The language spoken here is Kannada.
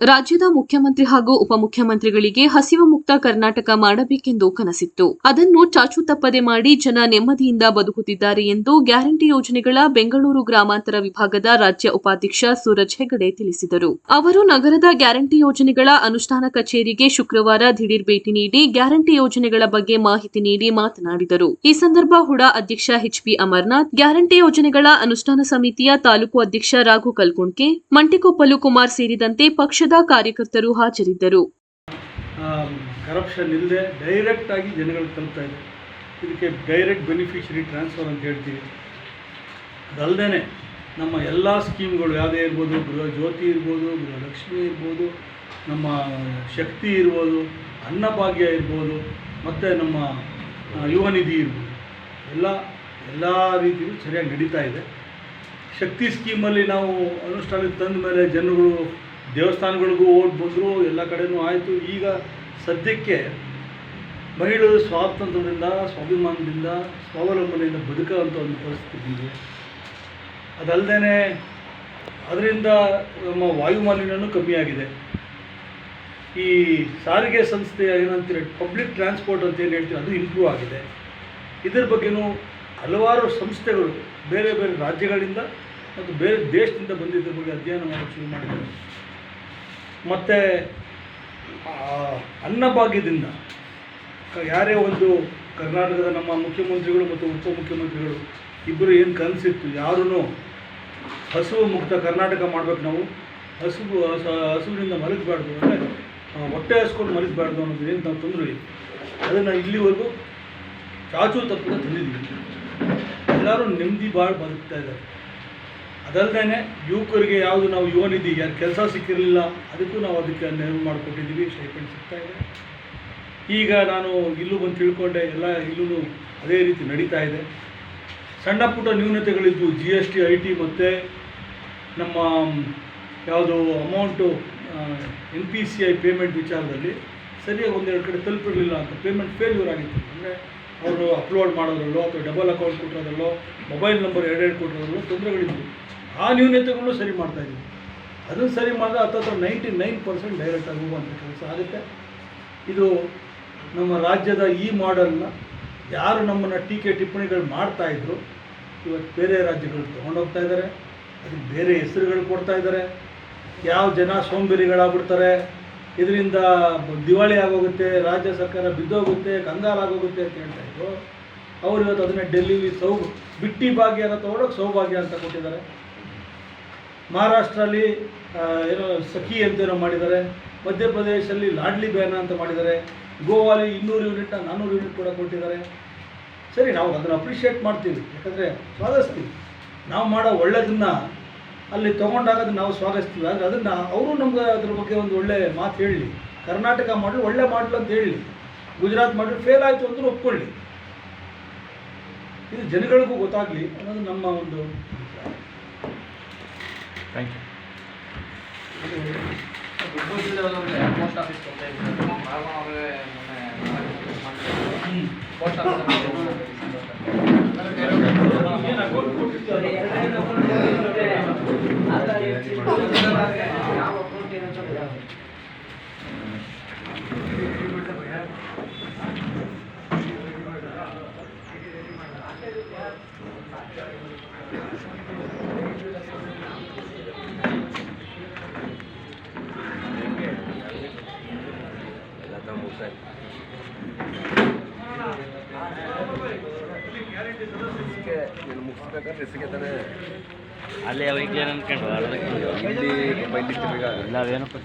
ರಾಜ್ಯದ ಮುಖ್ಯಮಂತ್ರಿ ಹಾಗೂ ಉಪಮುಖ್ಯಮಂತ್ರಿಗಳಿಗೆ ಹಸಿವು ಮುಕ್ತ ಕರ್ನಾಟಕ ಮಾಡಬೇಕೆಂದು ಕನಸಿತ್ತು. ಅದನ್ನು ಚಾಚು ತಪ್ಪದೆ ಮಾಡಿ ಜನ ನೆಮ್ಮದಿಯಿಂದ ಬದುಕುತ್ತಿದ್ದಾರೆ ಎಂದು ಗ್ಯಾರಂಟಿ ಯೋಜನೆಗಳ ಬೆಂಗಳೂರು ಗ್ರಾಮಾಂತರ ವಿಭಾಗದ ರಾಜ್ಯ ಉಪಾಧ್ಯಕ್ಷ ಸೂರಜ್ ಹೆಗಡೆ ತಿಳಿಸಿದರು. ಅವರು ನಗರದ ಗ್ಯಾರಂಟಿ ಯೋಜನೆಗಳ ಅನುಷ್ಠಾನ ಕಚೇರಿಗೆ ಶುಕ್ರವಾರ ದಿಢೀರ್ ಭೇಟಿ ನೀಡಿ ಗ್ಯಾರಂಟಿ ಯೋಜನೆಗಳ ಬಗ್ಗೆ ಮಾಹಿತಿ ನೀಡಿ ಮಾತನಾಡಿದರು. ಈ ಸಂದರ್ಭ ಹುಡಾ ಅಧ್ಯಕ್ಷ ಎಚ್ಪಿ ಅಮರ್ನಾಥ್, ಗ್ಯಾರಂಟಿ ಯೋಜನೆಗಳ ಅನುಷ್ಠಾನ ಸಮಿತಿಯ ತಾಲೂಕು ಅಧ್ಯಕ್ಷ ರಾಘು ಕಲ್ಕುಂಡ್ಕೆ ಮಂಟಿಕೊಪ್ಪಲು ಕುಮಾರ್ ಸೇರಿದಂತೆ ಪಕ್ಷದ ಕಾರ್ಯಕರ್ತರು ಹಾಜರಿದ್ದರು. ಕರಪ್ಷನ್ ಇಲ್ಲದೆ ಡೈರೆಕ್ಟಾಗಿ ಜನಗಳಿಗೆ ತಲುಪ್ತಾ ಇದೆ. ಇದಕ್ಕೆ ಡೈರೆಕ್ಟ್ ಬೆನಿಫಿಷರಿ ಟ್ರಾನ್ಸ್ಫರ್ ಅಂತ ಹೇಳ್ತೀವಿ. ಅದಲ್ಲದೇ ನಮ್ಮ ಎಲ್ಲ ಸ್ಕೀಮ್ಗಳು ಯಾವುದೇ ಇರ್ಬೋದು, ಗೃಹ ಜ್ಯೋತಿ ಇರ್ಬೋದು, ಗೃಹಲಕ್ಷ್ಮಿ ಇರ್ಬೋದು, ನಮ್ಮ ಶಕ್ತಿ ಇರ್ಬೋದು, ಅನ್ನಭಾಗ್ಯ ಇರ್ಬೋದು, ಮತ್ತು ನಮ್ಮ ಯುವ ನಿಧಿ ಇರ್ಬೋದು. ಎಲ್ಲ ಎಲ್ಲ ರೀತಿಯೂ ಸರಿಯಾಗಿ ನಡೀತಾ ಇದೆ. ಶಕ್ತಿ ಸ್ಕೀಮಲ್ಲಿ ನಾವು ಅನುಷ್ಠಾನಕ್ಕೆ ತಂದ ಮೇಲೆ ಜನಗಳು ದೇವಸ್ಥಾನಗಳಿಗೂ ಓಟ್ ಬಂದರು ಎಲ್ಲ ಕಡೆಯೂ ಆಯಿತು. ಈಗ ಸದ್ಯಕ್ಕೆ ಮಹಿಳೆಯರು ಸ್ವಾತಂತ್ರ್ಯದಿಂದ, ಸ್ವಾಭಿಮಾನದಿಂದ, ಸ್ವಾವಲಂಬನೆಯಿಂದ ಬದುಕುವಂಥ ಒಂದು ಪರಿಸ್ಥಿತಿ ಇದೆ. ಅದಲ್ಲದೆ ಅದರಿಂದ ನಮ್ಮ ವಾಯುಮಾಲಿನ್ಯನೂ ಕಮ್ಮಿಯಾಗಿದೆ ಈ ಸಾರಿಗೆ ಸಂಸ್ಥೆ ಏನಂತೀರಿ ಪಬ್ಲಿಕ್ ಟ್ರಾನ್ಸ್ಪೋರ್ಟ್ ಅಂತ ಏನು ಹೇಳ್ತೀವಿ ಅದು ಇಂಪ್ರೂವ್ ಆಗಿದೆ. ಇದರ ಬಗ್ಗೆನೂ ಹಲವಾರು ಸಂಸ್ಥೆಗಳು ಬೇರೆ ಬೇರೆ ರಾಜ್ಯಗಳಿಂದ ಮತ್ತು ಬೇರೆ ದೇಶದಿಂದ ಬಂದಿದ್ದರ ಬಗ್ಗೆ ಅಧ್ಯಯನ ಮಾಡೋಕ್ಕೆ ಶುರು ಮಾಡಿದ್ದಾರೆ. ಮತ್ತು ಅನ್ನಭಾಗ್ಯದಿಂದ ಯಾರೇ ಒಂದು ಕರ್ನಾಟಕದ ನಮ್ಮ ಮುಖ್ಯಮಂತ್ರಿಗಳು ಮತ್ತು ಉಪಮುಖ್ಯಮಂತ್ರಿಗಳು, ಇಬ್ಬರು ಏನು ಕನಸಿತ್ತು ಯಾರೂ ಹಸುವು ಮುಕ್ತ ಕರ್ನಾಟಕ ಮಾಡಬೇಕು ನಾವು, ಹಸು ಹಸ- ಹಸುವಿನಿಂದ ಮಲಗಬಾರ್ದು, ಅಂದರೆ ಹೊಟ್ಟೆ ಹಸ್ಕೊಂಡು ಮಲಗಬಾರ್ದು ಅನ್ನೋದು ಏನು ನಾವು ತೊಂದರೆ ಅದನ್ನು ಇಲ್ಲಿವರೆಗೂ ಚಾಚು ತಪ್ಪದ ತಂದಿದ್ದೀವಿ. ಎಲ್ಲರೂ ನೆಮ್ಮದಿ ಭಾಳ ಬದುಕ್ತಾ ಇದ್ದಾರೆ. ಅದಲ್ಲದೆ ಯುವಕರಿಗೆ ಯಾವುದು ನಾವು ಯುವ ನಿಧಿ, ಯಾರು ಕೆಲಸ ಸಿಕ್ಕಿರಲಿಲ್ಲ, ಅದಕ್ಕೂ ನಾವು ಅದಕ್ಕೆ ನೆರವು ಮಾಡಿಕೊಟ್ಟಿದ್ದೀವಿ ಸ್ಟೈಪೆಂಡ್ ಸಿಗ್ತಾ ಇದೆ. ಈಗ ನಾನು ಇಲ್ಲೂ ಬಂದು ತಿಳ್ಕೊಂಡೆ, ಎಲ್ಲ ಇಲ್ಲೂ ಅದೇ ರೀತಿ ನಡೀತಾ ಇದೆ. ಸಣ್ಣ ಪುಟ್ಟ ನ್ಯೂನತೆಗಳಿದ್ದು G S T I T ಮತ್ತು ನಮ್ಮ ಯಾವುದು amount N P C I payment ವಿಚಾರದಲ್ಲಿ ಸರಿಯಾಗಿ ಒಂದೆರಡು ಕಡೆ ತಲುಪಿರಲಿಲ್ಲ ಅಂತ ಪೇಮೆಂಟ್ ಫೇಲ್ಯೂರ್ ಆಗಿತ್ತು. ಅಂದರೆ ಅವರು ಅಪ್ಲೋಡ್ ಮಾಡೋದ್ರಲ್ಲೋ ಅಥವಾ ಡಬಲ್ ಅಕೌಂಟ್ ಕೊಟ್ಟಿರೋದ್ರಲ್ಲೋ ಮೊಬೈಲ್ ನಂಬರ್ ಎರಡೆರಡು ಕೊಟ್ಟಿರೋದ್ರಲ್ಲೋ ತೊಂದರೆಗಳಿದ್ವು. ಆ ನ್ಯೂನತೆಗಳನ್ನು ಸರಿ ಮಾಡ್ತಾ ಇದ್ದೀವಿ. ಅದನ್ನು ಸರಿ ಮಾಡಿದ್ರೆ ಹತ್ತತ್ರ ನೈಂಟಿ ನೈನ್ ಪರ್ಸೆಂಟ್ ಡೈರೆಕ್ಟಾಗಿ ಹೋಗುವಂಥ ಕೆಲಸ ಆಗುತ್ತೆ. ಇದು ನಮ್ಮ ರಾಜ್ಯದ ಈ ಮಾಡೆಲ್ನ ಯಾರು ನಮ್ಮನ್ನು ಟೀಕೆ ಟಿಪ್ಪಣಿಗಳು ಮಾಡ್ತಾ ಇದ್ರು, ಇವತ್ತು ಬೇರೆ ರಾಜ್ಯಗಳು ತೊಗೊಂಡೋಗ್ತಾ ಇದ್ದಾರೆ. ಅದಕ್ಕೆ ಬೇರೆ ಹೆಸರುಗಳು ಕೊಡ್ತಾ ಇದ್ದಾರೆ. ಯಾವ ಜನ ಸೋಂಬೇರಿಗಳಾಗ್ಬಿಡ್ತಾರೆ. ಇದರಿಂದ ದಿವಾಳಿ ಆಗೋಗುತ್ತೆ, ರಾಜ್ಯ ಸರ್ಕಾರ ಬಿದ್ದೋಗುತ್ತೆ ಕಂಗಾಲಾಗೋಗುತ್ತೆ ಅಂತ ಹೇಳ್ತಾ ಇದ್ರು. ಅವರು ಇವತ್ತು ಅದನ್ನೇ ಡೆಲ್ಲಿ ಸೌ ಬಿಟ್ಟಿ ಅಂತ ತೊಗೊಂಡೋಗಿ ಸೌಭಾಗ್ಯ ಅಂತ ಕೊಟ್ಟಿದ್ದಾರೆ. ಮಹಾರಾಷ್ಟ್ರಲ್ಲಿ ಏನು ಸಖಿ ಅಂತೇನೋ ಮಾಡಿದ್ದಾರೆ. ಮಧ್ಯಪ್ರದೇಶಲ್ಲಿ ಲಾಡ್ಲಿ ಬ್ಯಾನ ಅಂತ ಮಾಡಿದ್ದಾರೆ. ಗೋವಾಲಿ ಇನ್ನೂರು ಯೂನಿಟ್ ನಾನ್ನೂರು ಯೂನಿಟ್ ಕೂಡ ಕೊಟ್ಟಿದ್ದಾರೆ. ಸರಿ, ನಾವು ಅದನ್ನು ಅಪ್ರಿಷಿಯೇಟ್ ಮಾಡ್ತೀವಿ. ಯಾಕಂದರೆ ಸ್ವಾಗತಿಸ್ತೀವಿ ನಾವು ಮಾಡೋ ಒಳ್ಳೆಯದನ್ನು ಅಲ್ಲಿ ತೊಗೊಂಡಾಗ ಅದನ್ನು ನಾವು ಸ್ವಾಗತಿಸ್ತೀವಿ ಆದರೆ ಅದನ್ನು ಅವರು ನಮ್ಗೆ ಅದ್ರ ಬಗ್ಗೆ ಒಂದು ಒಳ್ಳೆ ಮಾತು ಹೇಳಲಿ ಕರ್ನಾಟಕ ಮಾಡಲು, ಒಳ್ಳೆ ಮಾಡಲು ಅಂತ ಹೇಳಲಿ ಗುಜರಾತ್ ಮಾಡಲು ಫೇಲ್ ಆಯಿತು ಅಂದರೂ ಒಪ್ಕೊಳ್ಳಿ. ಇದು ಜನಗಳಿಗೂ ಗೊತ್ತಾಗಲಿ ಅನ್ನೋದು ನಮ್ಮ ಒಂದು థ్యాంక్ యూ గుంటూరు జిల్లాలో పోస్ట్ ఆఫీస్ పోస్ట్ ఆఫీస్ ಅಲ್ಲೇ ಅವ್ರಿಗೆ ಈಗಲೇ ಅನ್ಕೊಂಡು ಇಲ್ಲಿ ಬೈಲಿ ತಿರುಗ ಇಲ್ಲ ಅವೇನಪ್ಪ